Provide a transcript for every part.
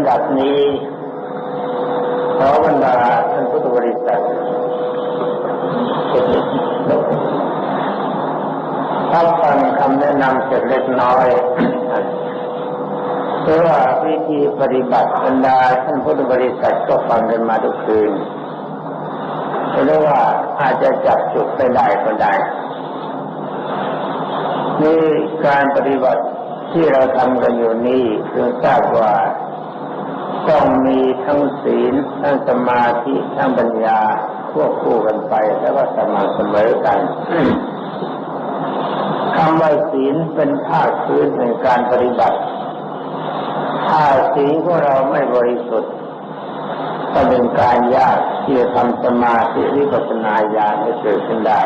ำดับนี้ขอบรรดาท่านพุทธบริษัทถ้าฟังคำแนะนำเสร็จเล็กน้อยเพราะว่าวิธีปฏิบัติบรรดาท่านพุทธบริษัทก็ฟังกันมาทุกคืนหรือว่าอาจจะจับจุดไปได้ก็ได้ นี่การปฏิบัติที่เราทำกันอยู่นี่คือทราบว่า ต้องมีทั้งศีลทั้งสมาธิทั้งปัญญาควบคู่กันไปแล้วก็สม่ำเสมอกันคำว่าศีลเป็นภาคพื้นในการปฏิบัติ ถ้าศีลของเราไม่บริสุทธิ์ก็เป็นการยากที่จะทำสมาธิวิปัสสนาญาณให้เกิดขึ้นได้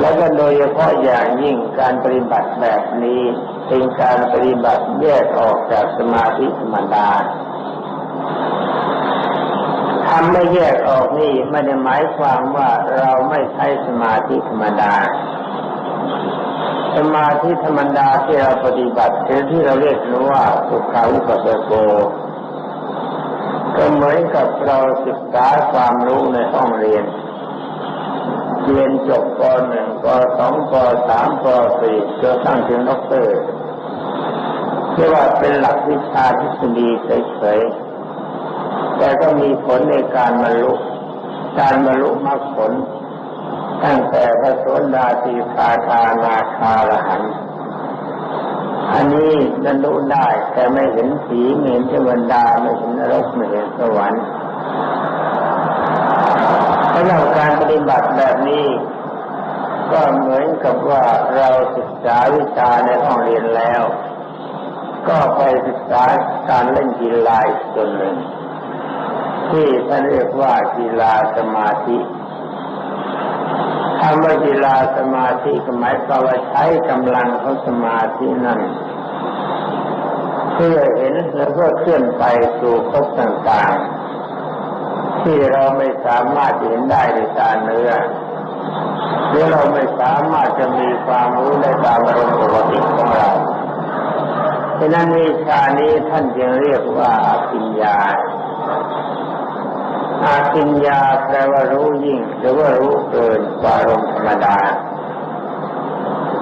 แล้วก็โดยเฉพาะอย่างยิ่งการปฏิบัติแบบนี้ เป็นการปฏิบัติแยกออกจากสมาธิธรรมดาทำไม่แยกออกนี่ไม่ได้หมายความว่าเราไม่ใช้สมาธิธรรมดา สมาธิธรรมดาที่เราปฏิบัติหรือที่เราเรียกว่าสุขาอุปสโกก็เหมือนกับเราศึกษาความรู้ในห้องเรียนเรียนจบปหนึ่งปสองปสามปสี่จนตั้งถึงด็อกเตอร์ เรียกว่าเป็นหลักวิชาทฤษฎีเฉยๆ แต่ก็มีผลในการบรรลุ การบรรลุมรรคผล ตั้งแต่พระโสดาสีคาทานาคาละหัน อันนี้บรรลุได้แต่ไม่เห็นผีไม่เห็นเทวดาไม่เห็นนรกไม่เห็นสวรรค์สำหรับการปฏิบัติแบบนี้ ก็เหมือนกับว่าเราศึกษาวิชาในห้องเรียนแล้ว ก็ไปศึกษาการเล่นกีฬาอีกส่วหนึ่ง ที่ท่านเรียกว่ากีฬาสมาธิคำว่ากีฬาสมาธิหมายความว่าใช้กำลังของสมาธินั้นเพื่อเห็นแล้วก็เคลื่อนไปสู่ภพต่างๆ ที่เราไม่สามารถเห็นได้ในตาเนื้อหรือเราไม่สามารถจะมีความรู้ในตามอารมณ์ปกติของเรา ฉะนั้นวิชานี้ท่านจึงเรียกว่าอภิญญาอาปิญญาแปลว่ารู้ยิ่งหรือว่ารู้เกินกว่าอารมณ์ธรรมดา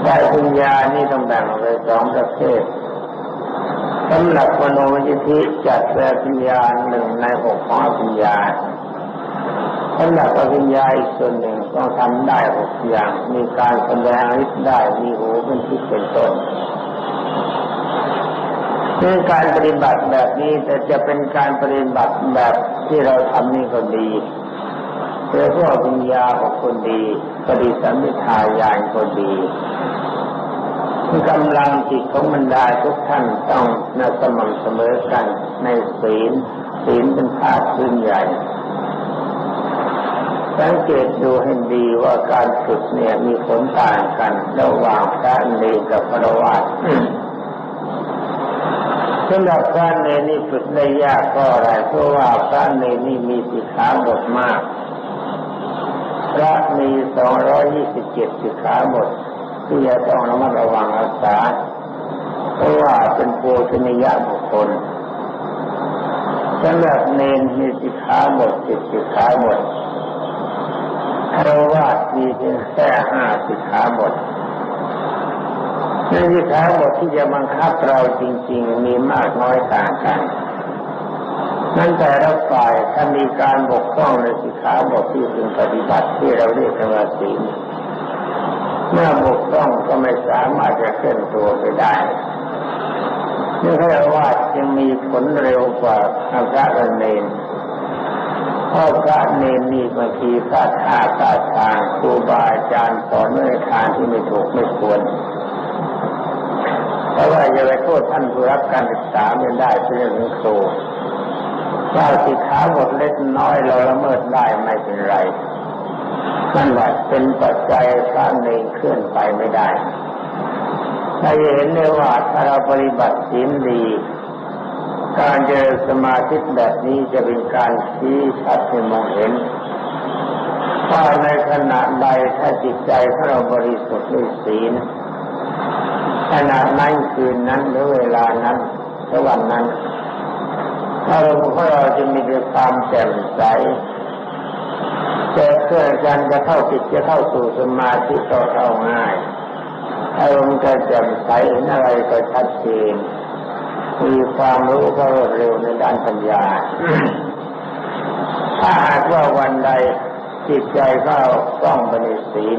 แต่ปัญญานี่ต้องแบ่งออกเป็นสองประเภทสำหรับมโนวิธิจัดแปลปัญญาหนึ่งในหกของปัญญาสำหรับปัญญาอีกส่วนหนึ่งต้องทำได้หกอย่าง มีการแสดงฤทธิ์ได้มีหูเป็นที่เป็นต้น คือการปฏิบัติแบบนี้แต่จะเป็นการปฏิบัติแบบที่เราทำนี่ก็ดีเพื่อพวกปัญญาของคนดีปฏิสัมพิทายานก็ดีกำลังจิตของบรรดาทุกท่านต้องนสม่ำเสมอกันในศีล ศีลเป็นภาคพื้นใหญ่สังเกตดูให้ดีว่าการฝึกเนี่ยมีผลต่างกัน ระหว่างพระเนรกับพระวา สำหรับพระเนนี่ฝึกได้ยากก็อะไรเพราะว่าพระเนนี่มีสิกขาบทมาก พระมีสองร้อยยี่สิบเจ็ดสิกขาบทที่จะต้องระมัดระวังรักษา เพราะว่าเป็นโภชนิยบุคคลสำหรับเนรมีสิกขาบทสิบสิกขาบทคารวะมีเพียงแค่ห้าสิกขาบท ในสิกขาบทที่จะบังคับเราจริง ๆ มีมากน้อยต่างกันนั่นแต่ละฝ่ายถ้ามีการบกพร่องในสิกขาบทที่พึงปฏิบัติที่เราเรียกว่าศีลเมื่อบกพร่องก็ไม่สามารถจะเคลื่อนตัวไปได้นี่เขาเรียกว่าจึงมีผลเร็วกว่าพระเนนเพราะพระเนนนี่บางทีพระท่าพระทางครูบาอาจารย์สอนในทางที่ไม่ถูกไม่ควร เพราะว่าอย่าไปโทษท่านผู้รับการศึกษาไม่ได้เป็นเรื่องของครูถ้าสิขาบทเล็กน้อยเราละเมิดได้ไม่เป็นไรนั่นแหละเป็นปัจจัยพระเนรเคลื่อนไปไม่ได้ถ้าเห็นได้ว่าถ้าเราปฏิบัติศีลดี การเจริญสมาธิแบบนี้จะเป็นการชี้ชัดให้มองเห็นว่าในขณะใดถ้าจิตใจของเราบริสุทธิ์ด้วยศีล ขณะนั้นคืนนั้นหรือเวลานั้นหรือวันนั้นอารมณ์ของเราจะมีความแจ่มใสจะเคลื่อกันจะเข้าจิตจะเข้าสู่สมาธิก็เข้าง่าย อารมณ์จะแจ่มใสเห็นอะไรก็ชัดเจนมีความรู้ก็รวดเร็วในด้านปัญญา ถ้าหากว่าวันใดจิตใจก็ต้องบริสีล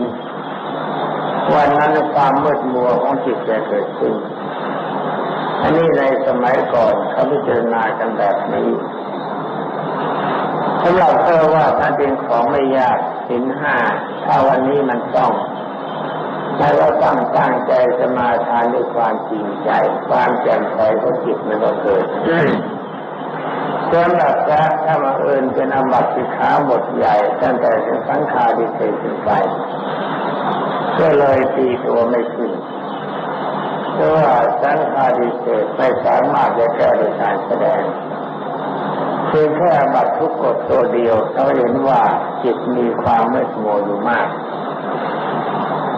วันนั้นความมืดมัวของจิตจะเกิดขึ้น อันนี้ในสมัยก่อนเขาพิจารณากันแบบนี้สำหรับเธอว่าถ้าเป็นของไม่ยากสินห้าถ้าวันนี้มันต้องแล้วก็ตั้งตั้งใจสมาทานด้วยความจริงใจ ความแจ่มใสของจิตมันก็เกิดสำหรับพระถ้ามาเอิญเป็นอมัติขาหมดใหญ่ตั้งแต่เป็นสังขาดิเศษขึ้นไป ก็เลยตีตัวไม่ขึ้นเพราะว่าสังขาดิเศษไม่สามารถจะแก้โดยการแสดงเพียงแค่บัตรทุกกฎตัวเดียวเขาเห็นว่าจิตมีความไม่สมบูรณ์มาก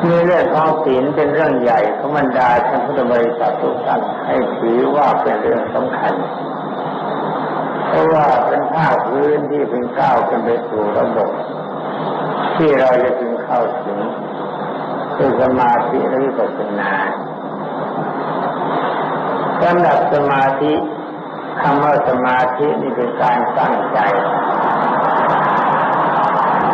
มีเรื่องของศีลเป็นเรื่องใหญ่ของบรรดาท่านพุทธบริษัททุกท่านให้ถือว่าเป็นเรื่องสำคัญ เพราะว่าเป็นภาคพื้นที่เป็นก้าวขึ้นไปสู่ระบบที่เราจะถึงเข้าถึง คือสมาธิและวิปัสสนาสำหรับสมาธิคำว่าสมาธินี่เป็นการตั้งใจ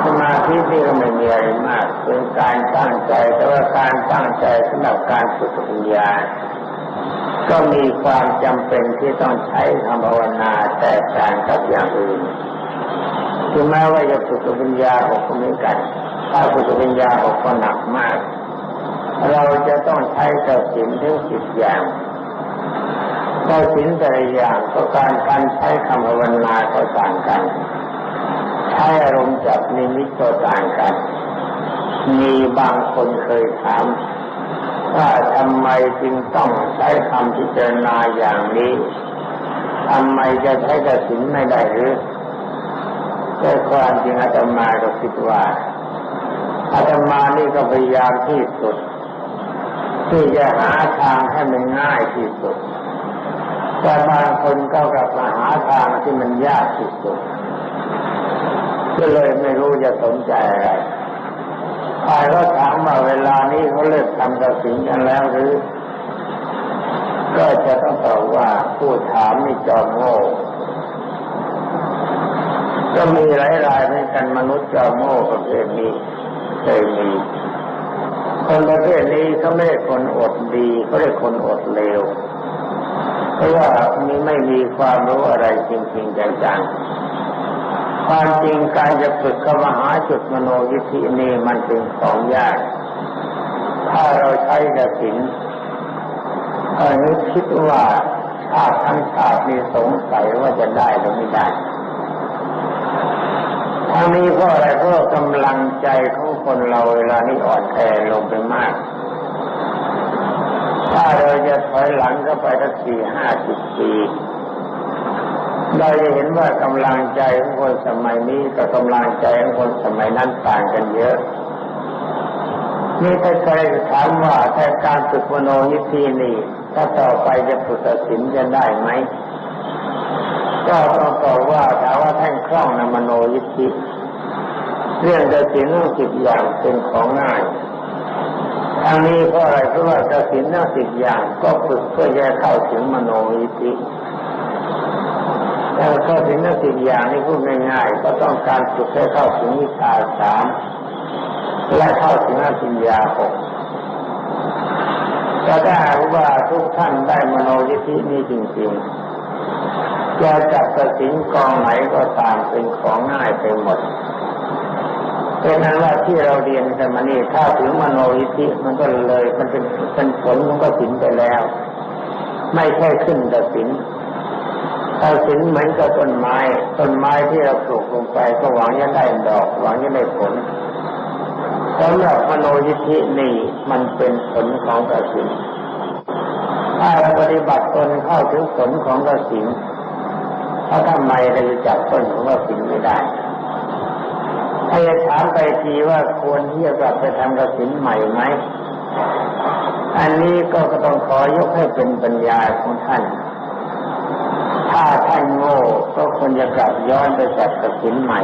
สมาธิที่ก็ไม่มีอะไรมากเป็นการตั้งใจ แต่ว่าการตั้งใจสำหรับการฝึกปัญญาก็มีความจำเป็นที่ต้องใช้คำภาวนาแต่การกับอย่างอื่นถึงแม้ว่าจะฝึกปัญญาหกเหมือกัน ถ้าฝึกปัญญาหกก็หนักมาก เราจะต้องใช้กสินถึงสิบอย่างก็สินแต่ละอย่างก็การการใช้คำภาวนาก็ต่างกัน ใช้อารมณ์จับนิมิตก็ต่างกัน มีบางคนเคยถามว่าทำไมจึงต้องใช้คำพิจารณาอย่างนี้ทำไมจะใช้กสินไม่ได้หรือก็ความจริงอาตมาก็คิดว่า อาตมานี่ก็พยายามที่สุดที่จะหาทางให้มันง่ายที่สุด แต่บางคนก็กลับมาหาทางที่มันยากที่สุด ก็เลยไม่รู้จะสนใจอะไรใครก็ถามว่าเวลานี้เขาเลิกทำกระสินกันแล้วหรือ ก็จะต้องตอบว่าผู้ถามนี่จอมโง่ ก็มีหลายรายเหมือนกันมนุษย์จอมโง่ประเภทนี้ เคยมีคนประเภทนี้เขาไม่ได้คนอดดีเขาเรียกคนอดเลวเพราะว่ามีไม่มีความรู้อะไรจริงๆจังๆความจริงการจะฝึกเข้ามาหาจุดมโนยิธินี้มันเป็นของยาก ถ้าเราใช้กสินอันนี้คิดว่าชาติทั้งชาติมีสงสัยว่าจะได้หรือไม่ได้ทั้งนี้เพราะอะไรเพราะกำลังใจของ คนเราเวลานี้อ่อนแอลงไปมาก ถ้าเราจะถอยหลังก็ไปสักสี่ห้าสิบปีเราจะเห็นว่ากำลังใจของคนสมัยนี้กับกำลังใจของคนสมัยนั้นต่างกันเยอะนี่ถ้าใครถามว่าถ้าการฝึกมโนยิธีนี่ถ้าต่อไปจะฝึกศิลจะได้ไหมก็ต้องตอบว่าถามว่าท่านคล่องในมโนยิธี เรื่องจะศิลสิบอย่างเป็นของง่ายทางนี้เพราะอะไรเพราะว่ากสินทั้งสิบอย่างก็ฝึกเพื่อจะเข้าถึงมโนอิธิแต่เข้าถึงทั้งสิบอย่างนี่พูดง่ายๆก็ต้องการฝึกให้เข้าถึงวิชาสามและเข้าถึงอภิญญาหกแต่ถ้าหากว่าทุกท่านได้มโนยิธินี้จริงๆจะจับกสินกองไหนก็ตามเป็นของง่ายไปหมด เป็นนั้นว่าที่เราเรียนกันมานี่ถ้าถึงมโนยิธิมันก็เลยมันเป็นเป็นผลมันก็สินไปแล้ว ไม่ใช่ขึ้นแต่สินถ้าสินเหมือนกับต้นไม้ต้นไม้ที่เราปลูกลงไปก็หวังจะได้ดอก หวังจะได้ผลสำหรับมโนยิธินี่มันเป็นผลของกสินถ้าเราปฏิบัติตนเข้าถึงผลของกสินถ้าทำไมเราจะจับต้นของกสินไม่ได้ ถ้จะถามไปทีว่าควรที่จะกลับไปทำกระสินใหม่ไหม อันนี้ก็ต้องขอยกให้เป็นปัญญาของท่าน ถ้าท่านโง่ก็ควรจะกลับย้อนไปจัดกระสินใหม่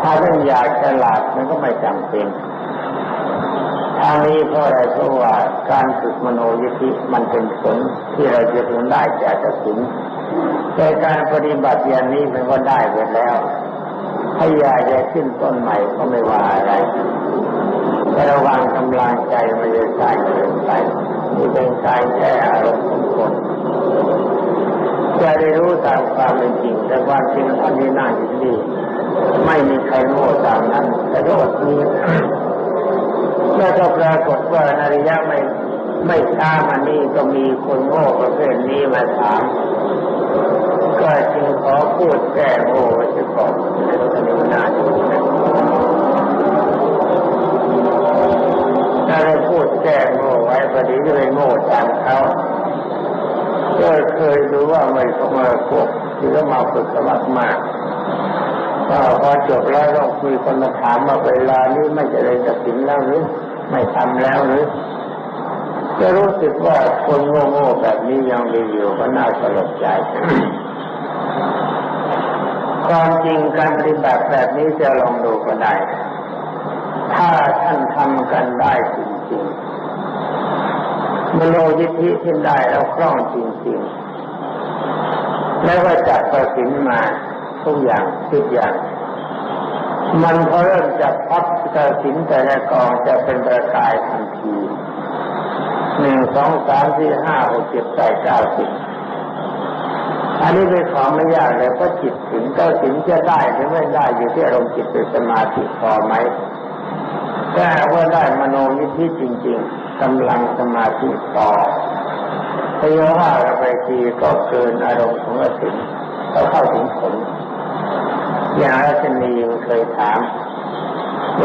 ถ้าท่านอยากฉลาดมันก็ไม่จำเป็นทางนี้เพราะอะไรเพราะว่าการฝึกมโนยิธิมันเป็นผลที่เราจะพึงได้จากกระสินแต่การปฏิบัติอย่างนี้มันก็ได้ไปแล้ว ถ้ายากจะขึ้นต้นใหม่ก็ไม่ว่าอะไรแตระวังกำลังใจมันจะสายเกินไปนี่เป็นการแก้อารมณ์ของคนจะได้รู้ตามความเป็นจริง แต่ความจริงท่านที่นั่งอยู่นี่ไม่มีใครโง่ตามนั้น แต่ก็อดมีเมื่อก็ปรากฏว่านาริยะไม่ไม่ช้ามานี่ก็มีคนโง่ประเภทนี้มาถาม ก็จึงขอพูดแก้โง่ไว้ก่อน นรถนิวนาดูนะถ้าเราพูดแก้โง่ไว้พอดีจะไปโง่ตามเขาก็เคยดูว่าไม่เขามาพวกที่เขามาฝึกสมัครมากก็พอจบแล้วต้องคุยคนมาถามว่าเวลานี้ไม่จะเลยจะสินแล้วหรือไม่ทำแล้วหรือจะรู้สึกว่าคนโง่ๆแบบนี้ยังมีอยู่ก็น่าสลดใจ ความจริงการปฏิบัติแบบนี้จะลองดูก็ได้ ถ้าท่านทำกันได้จริงๆมโนยิทธิที่ได้แล้วคล่องจริงๆ แล้วก็จับประสินมาทุกอย่างทุกอย่าง มันพอเริ่มจับพับกระสินแต่ละกองจะเป็นประกายทันทีหนึ่งสองสามสี่ห้าหกเจ็ดแปดเก้าสิบ อันนี้เป็นของไม่ยากเลยเพราะจิตถึงก็ถึงจะได้หรือไม่ได้อยู่ที่อารมณ์จิตเป็นสมาธิพอไหมถ้าว่าได้มโนยิทธิจริง ๆกำลังสมาธิพอถ้าว่าราไปทีก็เกินอารมณ์ของอสินก็เข้าถึงผลอย่างรัชนีเคยถาม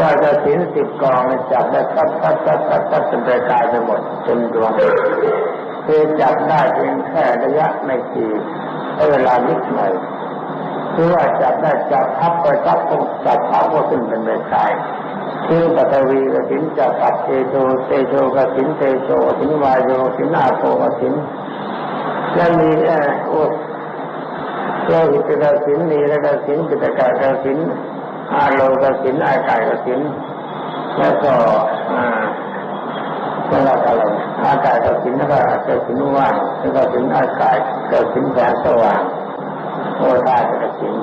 ว่าจะสินสิบกองจับได้ตัดตัดตัดตัดตัดเป็นประกายไปหมดจนดวงคือจับได้เพียงแค่ระยะไม่กี่ เวลานิดหน่อยคือว่าจับได้จับทับไปทับตรงจับทับก็ขึ้นเป็นเมกายคือปฐวีกสินจับตับเตโชเตโชกสินเตโชสินวายโยสินอาโปกสินแล้วมีเออโอ้โลหิตกสินนีระกสินปิตกากสินอาโลกสินอากายกสินแล้วก็อ่า เวลาอะไรอากาศกับสินแล้วก็เกิดสินว่างแล้วก็สินอากาศเกิดสินแสงสว่างโอตากับสิน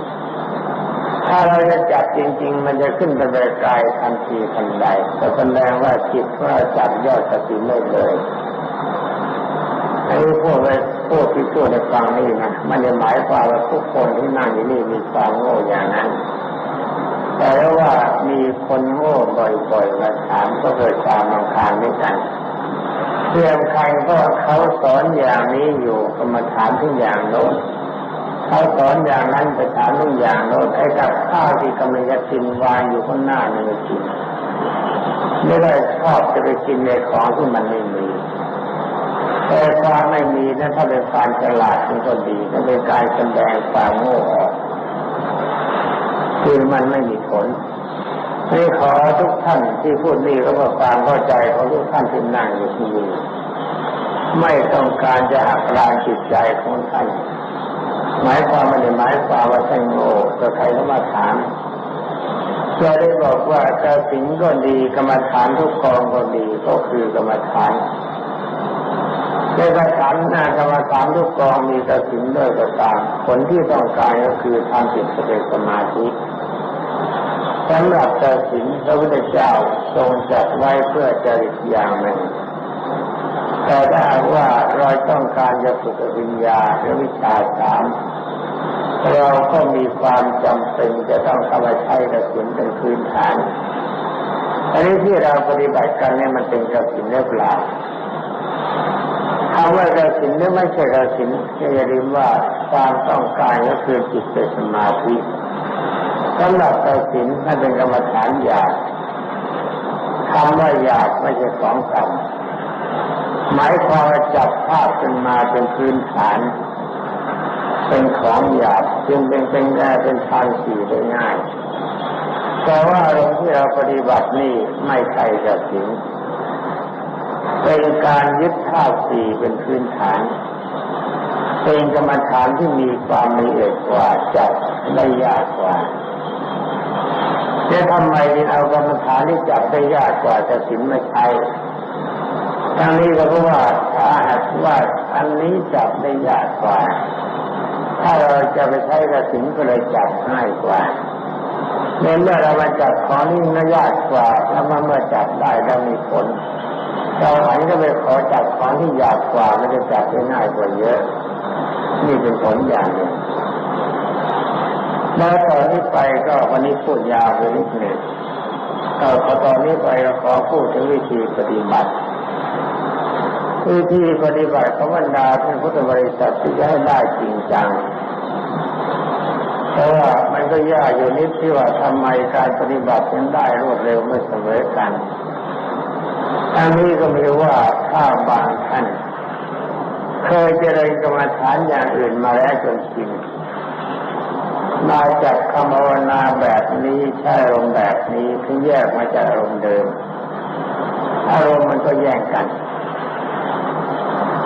ถ้าเราจะจับจริง ๆ มันจะขึ้นไปเบกายทันทีทันใดก็แสดงว่าจิตว่าจับยอดสติไม่เลยไอ้พวกไอ้พวกที่พูดในฟังนี่นะมันจะหมายความว่าทุกคนที่นั่งอยู่นี่มีความโง่อย่างนั้น แต่ว่ามีคนโง่บ่อยๆมาถามก็เกิดความรำคาญด้วยกันเพื่อนใครก็เขาสอนอย่างนี้อยู่ก็มาถามทุกอย่างโน้นเขาสอนอย่างนั้นไปถามทุกอย่างโน้นไอ้กับข้าวที่กำลังจะกินวางอยู่ข้างหน้านี่ไม่กินไม่ได้ชอบจะไปกินในของที่มันไม่มีแต่ความไม่มีนั้นถ้าเป็นความฉลาดมันก็ดีถ้าเป็นการแสดงความโง่ออก คือมันไม่มีผลนี่ขอทุกท่านที่พูดนี่ก็เพื่อความเข้าใจของทุกท่านที่นั่งอยู่ที่นี่ไม่ต้องการจะหักล้างจิตใจของท่าน หมายความไม่ได้หมายความว่าท่านโง่ก็ใครก็มาถามจะได้บอกว่ากระสิงก็ดีกรรมฐานทุกกองก็ดีก็คือกรรมฐานในกรรมฐานหน้ากรรมฐานทุกกองมีกระสินด้วยก็ตามผลที่ต้องการก็คือทำจิตเป็นสมาธิ สำหรับกสินพระพุทธเจ้าทรงจัดไว้เพื่อจริตอย่างหนึ่ง แต่ถ้าว่าเราต้องการจะฝึกวิญญาหรือวิชาสามเราก็มีความจำเป็นจะต้องเข้ามาใช้กสินเป็นพื้นฐาน อันนี้ที่เราปฏิบัติกันเนี่ยมันเป็นกสินหรือเปล่าคำว่ากสินหรือไม่ใช่กสินอย่าลืมว่าความต้องการก็คือจิตเป็นสมาธิ สำหรับตัดสินถ้าเป็นกรรมฐานหยาบคำว่าหยาบไม่ใช่ของต่ำหมายความว่าจับภาพเป็นมาเป็นพื้นฐาน เป็นของหยาบจึงเป็นเป็นแง่เป็นทางสี่ได้ง่ายแต่ว่าเรื่ที่เราปฏิบัตินี่ไม่ใช่ตัดสินเป็นการยึดภาพสี่เป็นพื้นฐาน เป็นกรรมฐานที่มีความละเอียดกว่าจับได้ยากกว่า จะทำไมถึงเอากรรมฐานที่จับได้ยากกว่าจะสินมาใช้ทั้งนี้ก็เพราะว่าถ้าหากว่าอันนี้จับได้ยากกว่า ถ้าเราจะไปใช้กระสินก็เลยจับง่ายกว่าเมื่อเรามาจับของนี่น่ายากกว่าแล้วเมื่อจับได้แล้วมีผลเราหันก็ไปขอจับของที่ยากกว่ามันจะจับได้ง่ายกว่าเยอะ นี่เป็นผลอย่างหนึ่ง แล้วตอนนี้ไปก็วันนี้พูดยาวไปนิดหนึ่งก็พอตอนนี้ไปเราขอพูดถึงวิธีปฏิบัติวิธีปฏิบัติของบรรดาท่านพุทธบริษัทที่จะให้ได้จริงจังเพราะว่ามันก็ยากอยู่นิดที่ว่าทำไมการปฏิบัติมันได้รวดเร็วไม่เสมอกันอันนี้ก็มีว่าถ้าบางท่านเคยเจริญกรรมฐานอย่างอื่นมาแล้วจนชิน มาจากคำภาวนาแบบนี้ใช้อารมณ์แบบนี้ที่แยกมาจากอารมณ์เดิม อารมณ์มันก็แย่งกัน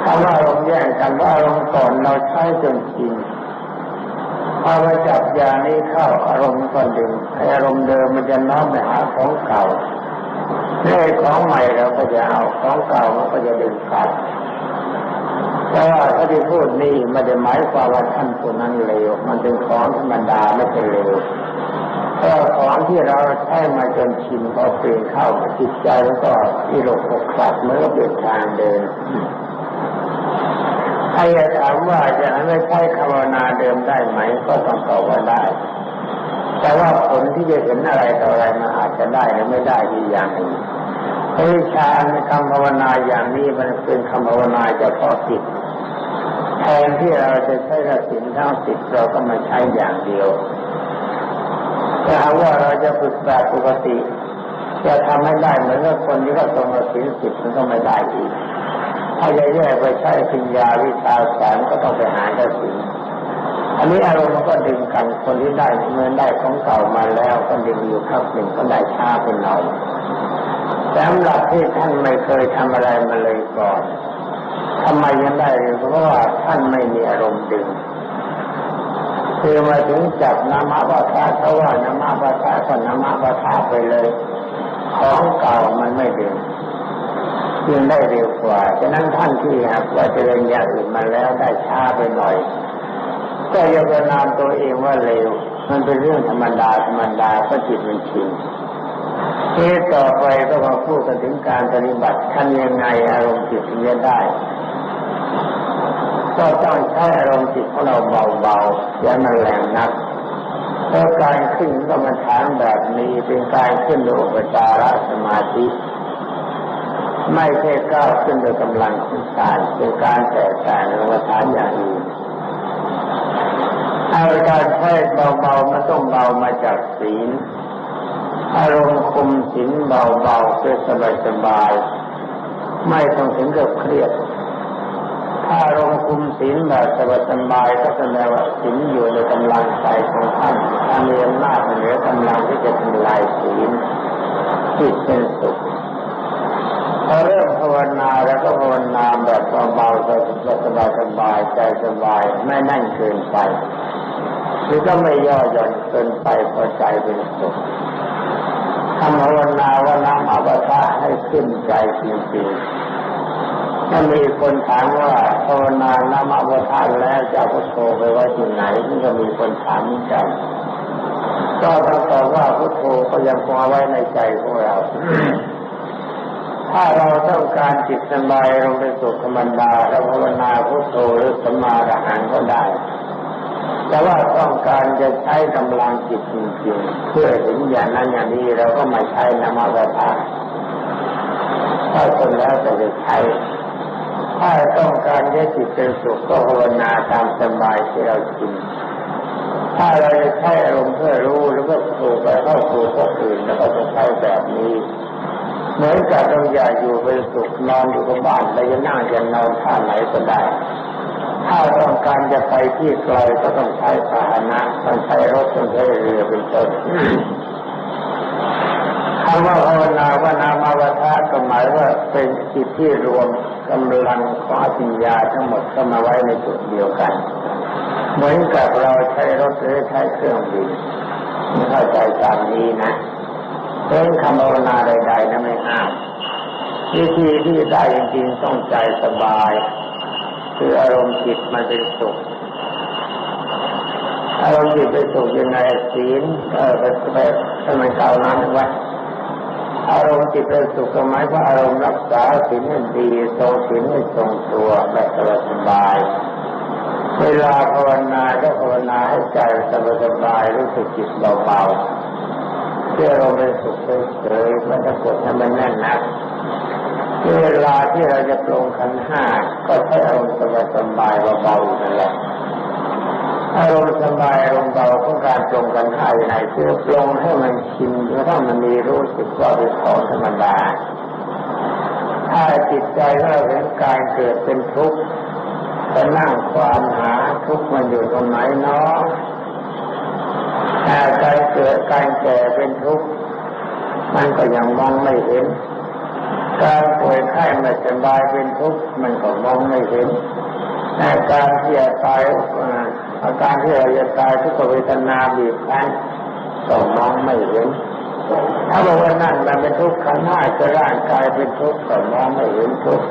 คำว่าอารมณ์แย่งกันว่าอารมณ์ก่อนเราใช้จนชินพอมาจับยานี้เข้าอารมณ์ก็ดึงให้อารมณ์เดิมมันจะน้อมไปหาของเก่าเรื่องของใหม่เราก็จะเอาของเก่ามันก็จะดึงกลับ แต่ว่าถ้าที่พูดนี่ไม่ได้หมายความว่าท่านผู้นั้นเลวมันเป็นของธรรมดาไม่ใช่เลวเพราะของที่เราใช้มาจนชินพอเปลี่ยนเข้าจิตใจแล้วก็ที่หลบกคลับเมื่อเปลี่ยนทางเดินใครจะถามว่าจะไม่ใช้ภาวนาเดิมได้ไหม ก็ต้องตอบว่าได้ แต่ว่าผลที่จะเห็นอะไรต่ออะไรมันอาจจะได้หรือไม่ได้อีกอย่างหนึ่ง วิชาในคำภาวนาอย่างนี้มันเป็นคำภาวนาเฉพาะจิตแทนที่เราจะใช้กสินทั้งสิบเราก็มาใช้อย่างเดียวถ้าว่าเราจะฝึกแบบปกติ จะทำให้ได้เหมือนกับคนที่ก็ตรงกสินสิบมันก็ไม่ได้อีกถ้าจะแยกไปใช้ปัญญาวิชาสารก็ต้องไปหากสินอันนี้อารมณ์มันก็ดึงกันคนที่ได้เงินได้ของเก่ามาแล้วก็ดึงอยู่ครับหนึ่งก็ได้ช้าเป็นหน่อย สำหรับที่ท่านไม่เคยทำอะไรมาเลยก่อนทำไมยังได้เพราะว่าท่านไม่มีอารมณ์ดึงคือมาถึงจับนามาปะทาเขาว่านามาปะทาก็นามาปะทาไปเลย ของเก่ามันไม่ดึงยังได้เร็วกว่า ฉะนั้นท่านที่หากว่าจะเรียนอย่างอื่นมาแล้วได้ช้าไปหน่อย ก็ยังประนามตัวเองว่าเร็ว มันเป็นเรื่องธรรมดาธรรมดาก็จิตมันชิน ที่ต่อไปก็มาพูดกันถึงการปฏิบัติทำยังไงอารมณ์จิตถึงจะได้ ก็ต้องใช้อารมณ์จิตของเราเบาๆอย่ามันแรงนักเพราะการขึ้นกรรมฐานแบบนี้เป็นการขึ้นโดยอุปจารสมาธิ ไม่ใช่ก้าวขึ้นโดยกำลังของกายเป็นการแตกต่างในกรรมฐานอย่างอื่นอาการใช้เบาๆมันต้องเบามาจากศีล อารมณ์คุมสินเบาๆเป็นสบายๆไม่ต้องถึงกับเครียด ถ้าอารมณ์คุมสินแบบสบายๆก็แสดงว่าสินอยู่ในกำลังใจของท่านท่านมีอำนาจเหนือกำลังที่จะทำลายศีลจิตเป็นสุขพอเริ่มภาวนาแล้วก็ภาวนาแบบเบาๆสบายสบายใจสบายไม่นั่นเกินไปหรือก็ไม่ย่อหย่อนเกินไปพอใจเป็นสุข ทำภาวนาว่าน้ำอัปทะให้ขึ้นใจจริงๆถ้ามีคนถามว่าภาวนาน้ำอัปทะแล้วจะพุทโธไปไว้ที่ไหนนี่ก็มีคนถามกันก็ต้องตอบว่าพุทโธก็ยังคงเอาไว้ในใจของเรา ถ้าเราต้องการจิตสบายลงไปสู่ธรรมดาเราภาวนาพุทโธหรือสมาธิหันก็ได้ แต่ว่าต้องการจะใช้กำลังจิตจริงๆเพื่อถึงอย่างนั้นอย่างนี้เราก็มาใช้นามกถาถ้าคนแล้วจะจะใช้ถ้าต้องการให้จิตเป็นสุขก็ภาวนาตามสบายที่เราชินถ้าเราจะใช้อารมณ์เพื่อรู้หรือว่าสู่ไปเข้าสู่พวกอื่นแล้วก็จะใช้แบบนี้เหมือนกับเราอยากอยู่เป็นสุขนอนอยู่กับบ้านแล้วจะนั่งจะนอนท่าไหนก็ได้ ถ้าต้องการจะไปที่ไกลก็ต้องใช้พาหนะต้องใช้รถต้องใช้เรือเป็นต้นคำว่าภาวนาว่านามาวทะก็หมายว่าเป็นจิตที่รวมกำลังของอภิญญาทั้งหมดเข้ามาไว้ในจุดเดียวกัน เหมือนกับเราใช้รถหรือใช้เครื่องบินไม่เข้าใจตามนี้นะเรื่องคำภาวนาใดๆนะไม่ห้ามวิธีที่ได้จริงๆต้องใจสบาย คืออารมณ์จิตมันเป็นสุขอารมณ์จิตเป็นสุขยังไงศีลเออไปไปทำไมเก่านั้นไว้อารมณ์จิตเป็นสุขหมายว่าอารมณ์รักษาศีลให้ดีทรงศีลให้ทรงตัวแบบสบายเวลาภาวนาก็ภาวนาให้ใจสบายๆรู้สึกจิตเบาๆเพื่อเราเป็นสุขเฉยๆไม่ต้องกดให้มันแน่นหนัก เวลาที่เราจะปรงขันห้าก็ใช้อารมณ์สบายๆเบาๆนั่นแหละอารมณ์สบายอารมณ์เบาของการปรงกันห้าอย่างไรคือปรงให้มันชินแล้วถ้ามันมีรู้สึกว่าเป็นของธรรมดาถ้าจิตใจเราเห็นการเกิดเป็นทุกข์จะนั่งความหาทุกข์มันอยู่ตรงไหนเนาะถ้าการเกิดการแก่เป็นทุกข์มันก็ยังมองไม่เห็น การป่วยไข้ไม่สบายเป็นทุกข์มันก็มองไม่เห็นแต่การที่จะตายอาการที่เราจะตายทุกเวทนาบีบคั้นก็มองไม่เห็น ถ้าบอกว่านั่นมันเป็นทุกข์ขันธ์ห้าจะร่างกายเป็นทุกข์ก็มองไม่เห็นทุกข์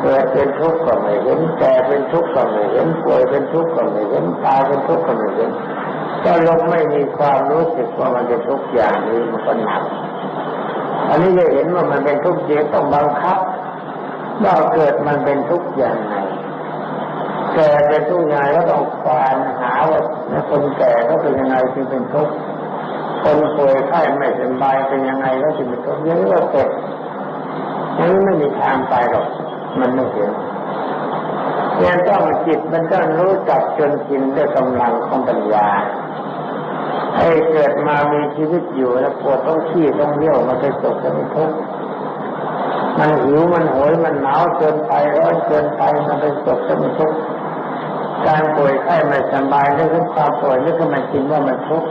เกิดเป็นทุกข์ก็ไม่เห็นแก่เป็นทุกข์ก็ไม่เห็นป่วยเป็นทุกข์ก็ไม่เห็นตายเป็นทุกข์ก็ไม่เห็นก็ลงไม่มีความรู้สึกว่ามันเป็นทุกข์อย่างนี้มันก็หนัก อันนี้จะเห็นว่ามันเป็นทุกข์เยอะต้องบังคับว่าเกิดมันเป็นทุกข์อย่างไรแก่เป็นทุกข์ยังไงก็ต้องควานหาว่าคนแก่ก็เป็นยังไงจึงเป็นทุกข์คนป่วยไข้ไม่สบายเป็นยังไงก็จึงเป็นทุกข์ยังก็เกิดยังไม่มีทางไปหรอก มันไม่เห็นยังต้องจิตมันต้องรู้จักจนกินด้วยกำลังของปัญญา ให้เกิดมามีชีวิตอยู่แล้วปวดต้องขี้ต้องเยี่ยวมันไปตกจะเป็นทุกข์มันหิวมันโหยมันหนาวเกินไปร้อนเกินไปมันเป็นสุขเป็นทุกข์การป่วยไข้ไม่สบายเรื่องความป่วยนี่ก็มันจริงว่ามันทุกข์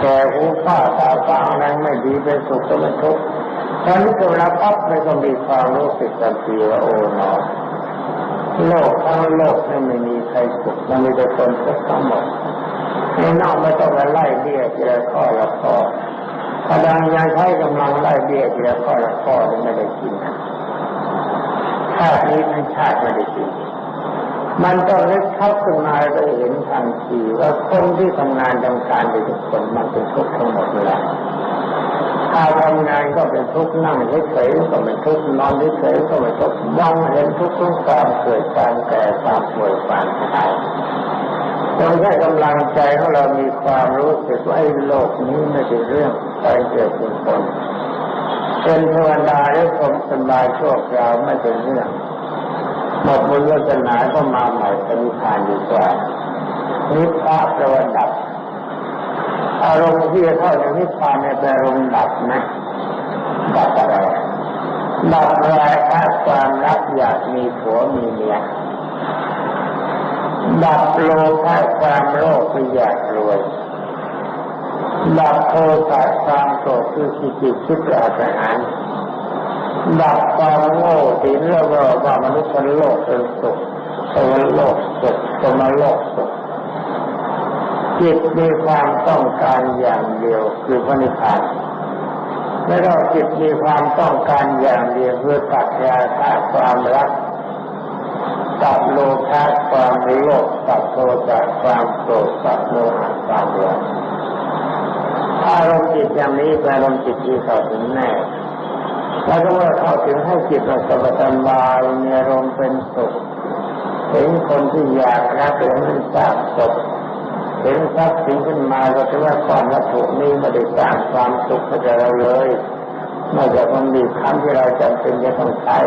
แต่หูฝ้าตาฟางอะไรไม่ดีเป็นสุขก็เป็นทุกข์ตอนนี้เวลาปั๊บมันก็มีความรู้สึกทันทีว่าโอ้หนอโลกทั้งโลกไม่มีใครสุขมันมีแต่คนทุกข์ทั้งหมด ในนอกไม่ต้องมาไล่เบี้ยทีละข้อละข้อกำลังยังใช้กำลังไล่เบี้ยทีละข้อละข้อไม่ได้กินชาตินี้ทั้งชาติไม่ได้กินมันต้องเล็กทับขึ้นมาไปเห็นทันทีว่าคนที่ทำงานทำการในทุกคนมันเป็นทุกข์ทั้งหมดเลยถ้าทำงานก็เป็นทุกข์นั่งเฉยๆก็เป็นทุกข์นอนเฉยๆก็เป็นทุกข์มองเห็นทุกข์ทุกความเกิดการแก่ความป่วยความตาย ต้องให้กำลังใจของเรามีความรู้สึกว่าไอ้โลกนี้ไม่ใช่เรื่องไปเกิดเป็นคน เป็นเทวดาหรือผมสบายชั่วคราวไม่เป็นเรื่องหมดบุญวาสนาก็มาใหม่ปฏิทานดีกว่านิพพานแปลว่าดับ อารมณ์ที่จะเข้าในนิพพานเนี่ยเป็นอารมณ์ดับนะดับอะไรดับราคะความรักอยากมีผัวมีเมีย ดับโลภะความโลภคืออยากรวยดับโทสะความโกรธคือคิดจิตคิดอาหารดับความโง่ที่เรียกว่าว่ามนุษย์เป็นโลกเป็นสุขเป็นโลกสุขเป็นโลกสุขจิตมีความต้องการอย่างเดียวคือพระนิพพานไม่ต้องจิตมีความต้องการอย่างเดียวคือตัดยาฆ่าความรัก ตัดโลภะความโลภตัดโทสะความโกรธตัดโมหะความหลงอารมณ์จิตอย่างนี้เป็นอารมณ์จิตที่เข้าถึงแน่แล้วก็เมื่อเข้าถึงให้จิตมันสบายมีอารมณ์เป็นสุขเห็นคนที่อยากรักเห็นมันสร้างศพเห็นทรัพย์สินขึ้นมาก็ถือว่าความวัตถุนี้ไม่ได้สร้างความสุขให้แก่เราเลยนอกจากมันมีคำที่เราจำเป็นจะต้องใช้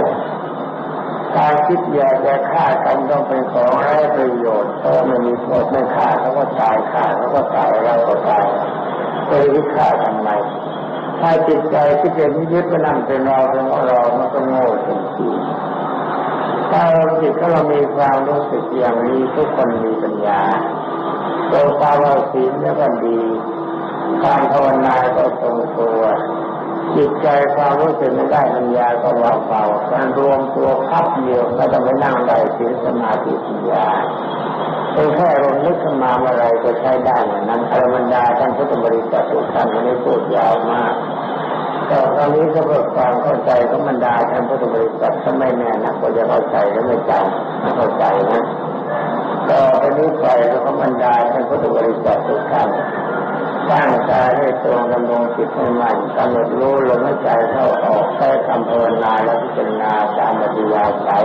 การคิดอยากจะฆ่ากันต้องเป็นของไร้ประโยชน์เพราะมันมีโทษไม่ฆ่าเขาก็ตายฆ่าเขาก็ตายเราก็ตายไปวิฆ่าทำไมถ้าจิตใจที่เป็นยึดเป็นนั่นเป็นเราเป็นของเรามันก็โง่จริงๆถ้าเราจิตถ้าเรามีความรู้สึกอย่างนี้ทุกคนมีปัญญาตัวตาเราศีลเนี่ยก็ดีการภาวนาก็ทรงตัว จิตใจความรู้สึกไม่ได้ปัญญาก็ว่าเปล่าการรวมตัวพับเดียวไม่ต้องไปนั่งได้ศีลสมาธิปัญญาเป็นแค่ลมนึกขึ้นมาเมื่อไรก็ใช้ได้เหมือนนั้นอรบรรดาท่านพุทธบริษัททุกท่านวันนี้พูดยาวมากก็ตอนนี้ก็เพื่อความเข้าใจของบรรดาท่านพุทธบริษัทถ้าไม่แน่นะก็จะเข้าใจหรือไม่จำไม่เข้าใจนะต่อไปนี้ไปก็ขบรรดาท่านพุทธบริษัททุกท่าน ตั้งใจให้ตรงดำรงจิตให้มั่นกำหนดรู้ลมหายใจเข้าออกใช้คำภาวนาและพิจารณาตามปฏิยาใช้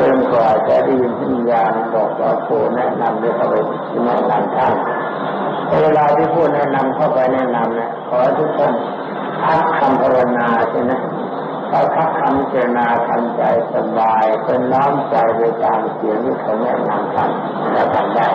จนกว่าจะได้ยินสัญญาณบอกว่าผู้แนะนำได้เข้าไปแนะนำท่านเวลาที่ผู้แนะนำเข้าไปแนะนำเนี่ยขอทุกท่านพักคำภาวนาใช่ไหมพอพักคำเจรนาทำใจสบายเป็นน้อมใจไปตามเสียงที่เขาแนะนำท่านแล้วทำได้